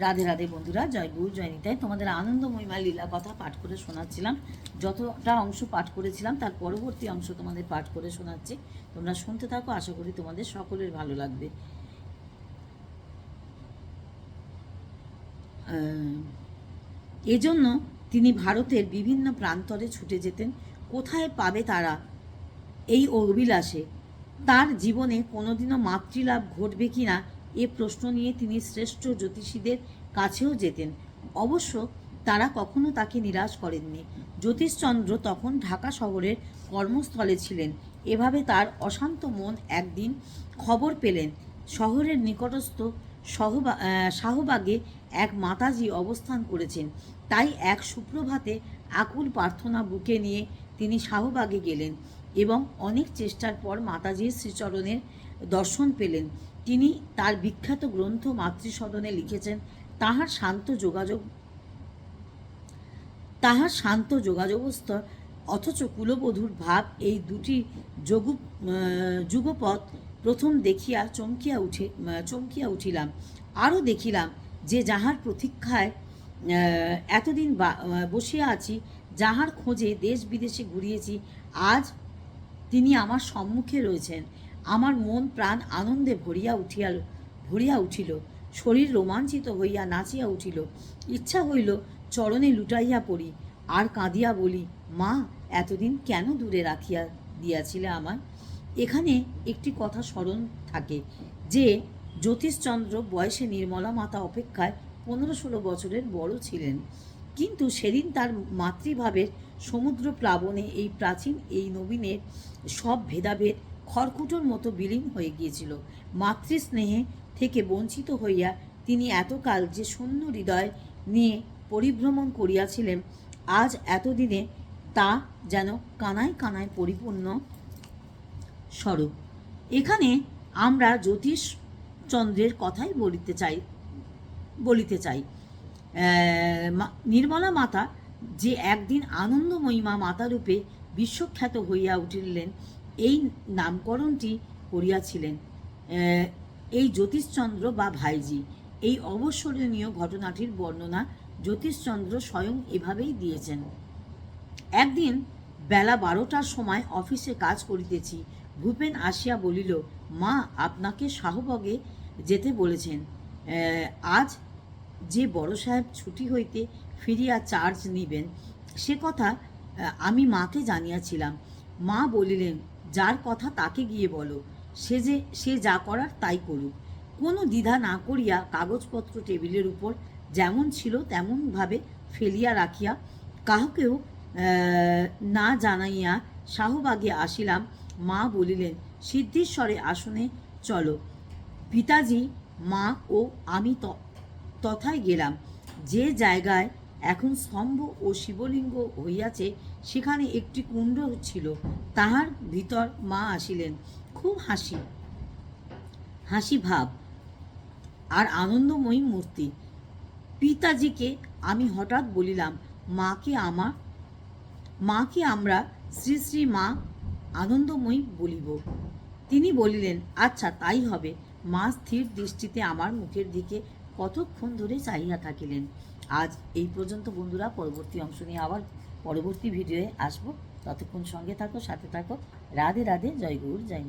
রাধে রাধে বন্ধুরা, জয় গুরু, জয় নিতাই। তোমাদের আনন্দময়ীমা লীলা কথা পাঠ করে শোনাচ্ছিলাম। যতটা অংশ পাঠ করেছিলাম, তার পরবর্তী অংশ তোমাদের পাঠ করে শোনাচ্ছি। তোমরা শুনতে থাকো, আশা করি তোমাদের সকলের ভালো লাগবে। এজন্য তিনি ভারতের বিভিন্ন প্রান্তরে ছুটে যেতেন। কোথায় পাবে তারা এই অভিলাষে? তার জীবনে কোনোদিনও মাতৃলাভ ঘটবে কি না এ প্রশ্ন নিয়ে তিনি শ্রেষ্ঠ জ্যোতিষীদের কাছেও যেতেন। অবশ্য তারা কখনো তাকে নিরাশ করেননি। জ্যোতিষচন্দ্র তখন ঢাকা শহরের কর্মস্থলে ছিলেন। এভাবে তার অশান্ত মন একদিন খবর পেলেন, শহরের নিকটস্থ সহবা শাহবাগে এক মাতাজি অবস্থান করেছেন। তাই এক সুপ্রভাতে আকুল প্রার্থনা বুকে নিয়ে তিনি শাহবাগে গেলেন এবং অনেক চেষ্টার পর মাতাজির শ্রীচরণের দর্শন পেলেন। তিনি তার বিখ্যাত গ্রন্থ মাতৃসদনে লিখেছেন, তাহার শান্ত যোগাযোগ তাহার শান্ত যোগাযোগস্থ অথচ কুলবধূর ভাব এই দুটি যোগু যুগপথ প্রথম দেখিয়া চমকিয়া উঠে চমকিয়া উঠিলাম। আরও দেখিলাম যে যাহার প্রতীক্ষায় এতদিন বসিয়া আছি, যাহার খোঁজে দেশ বিদেশে ঘুরিয়েছি, আজ তিনি আমার সম্মুখে রয়েছেন। আমার মন প্রাণ আনন্দে ভরিয়া উঠিয়া ভরিয়া উঠিল। শরীর রোমাঞ্চিত হইয়া নাচিয়া উঠিল। ইচ্ছা হইল চরণে লুটাইয়া পড়ি। আর কাঁদিয়া বলি, মা, এতদিন কেন দূরে রাখিয়া দিয়াছিলে আমার এখানে একটি কথা স্মরণ থাকে, যে জ্যোতিষচন্দ্র বয়সে নির্মলা মাতা অপেক্ষায় পনেরো ষোলো বছরের বড় ছিলেন। কিন্তু সেদিন তার মাতৃভাবের সমুদ্র প্লাবনে এই প্রাচীন, এই নবীনের সব ভেদাভেদ খড়কুটোর মতো বিলীন হয়ে গিয়েছিল। মাতৃস্নেহে থেকে বঞ্চিত হইয়া তিনি এতকাল যে শূন্য হৃদয় নিয়ে পরিভ্রমণ করিয়াছিলেন, আজ এতদিনে তা যেন কানায় কানায় পরিপূর্ণ স্বরূপ। এখানে আমরা জ্যোতিষ চন্দ্রের কথাই বলিতে চাই বলিতে চাই। নির্মলা মাতা যে একদিন আনন্দময়ীমা মাতারূপে বিশ্বখ্যাত হইয়া উঠিলেন এই নামকরণটি করিয়াছিলেন। এই জ্যোতিষচন্দ্র বা ভাইজি, এই অবসরণীয় ঘটনাটির বর্ণনা জ্যোতিষচন্দ্র স্বয়ং এভাবেই দিয়েছেন। একদিন বেলা বারোটার সময় অফিসে কাজ করিতেছি, ভূপেন আসিয়া বলিল, মা, আপনাকে শাহবাগে যেতে বলেছেন। আজ যে বড় সাহেব ছুটি হইতে ফিরিয়া চার্জ নিবেন, সে কথা আমি মাকে জানিয়াছিলাম। মা বলিলেন যার কথা তাকে গিয়ে বলো, সে যে, সে যা করার তাই করুক। কোনো দ্বিধা না করিয়া কাগজপত্র টেবিলের উপর যেমন ছিল তেমনভাবে ফেলিয়া রাখিয়া কাহকেও না জানাইয়া শাহবাগে আসিলাম, মা বলিলেন, সিদ্ধেশ্বরে আসনে চলো। পিতাজি, মা ও আমি তথায় গেলাম। যে জায়গায় এখন স্তম্ভ ও শিবলিঙ্গ হইয়াছে, সেখানে একটি কুণ্ড ছিল। তাহার ভিতর মা আসিলেন। খুব হাসি হাসি ভাব আর আনন্দময়ী মূর্তি। পিতাজিকে আমি হঠাৎ বলিলাম, মাকে আমার, মাকে আমরা শ্রী শ্রী মা আনন্দময়ী বলিব। তিনি বলিলেন আচ্ছা তাই হবে। মা স্থির দৃষ্টিতে আমার মুখের দিকে কতক্ষণ ধরে চাহিয়া থাকিলেন। আজ এই পর্যন্ত বন্ধুরা, পরবর্তী অংশ নিয়ে আবার পরবর্তী ভিডিওয়ে আসব। ততক্ষণ সঙ্গে থাকো, সাথে থাকো। রাধে রাধে, জয় গৌর, জয়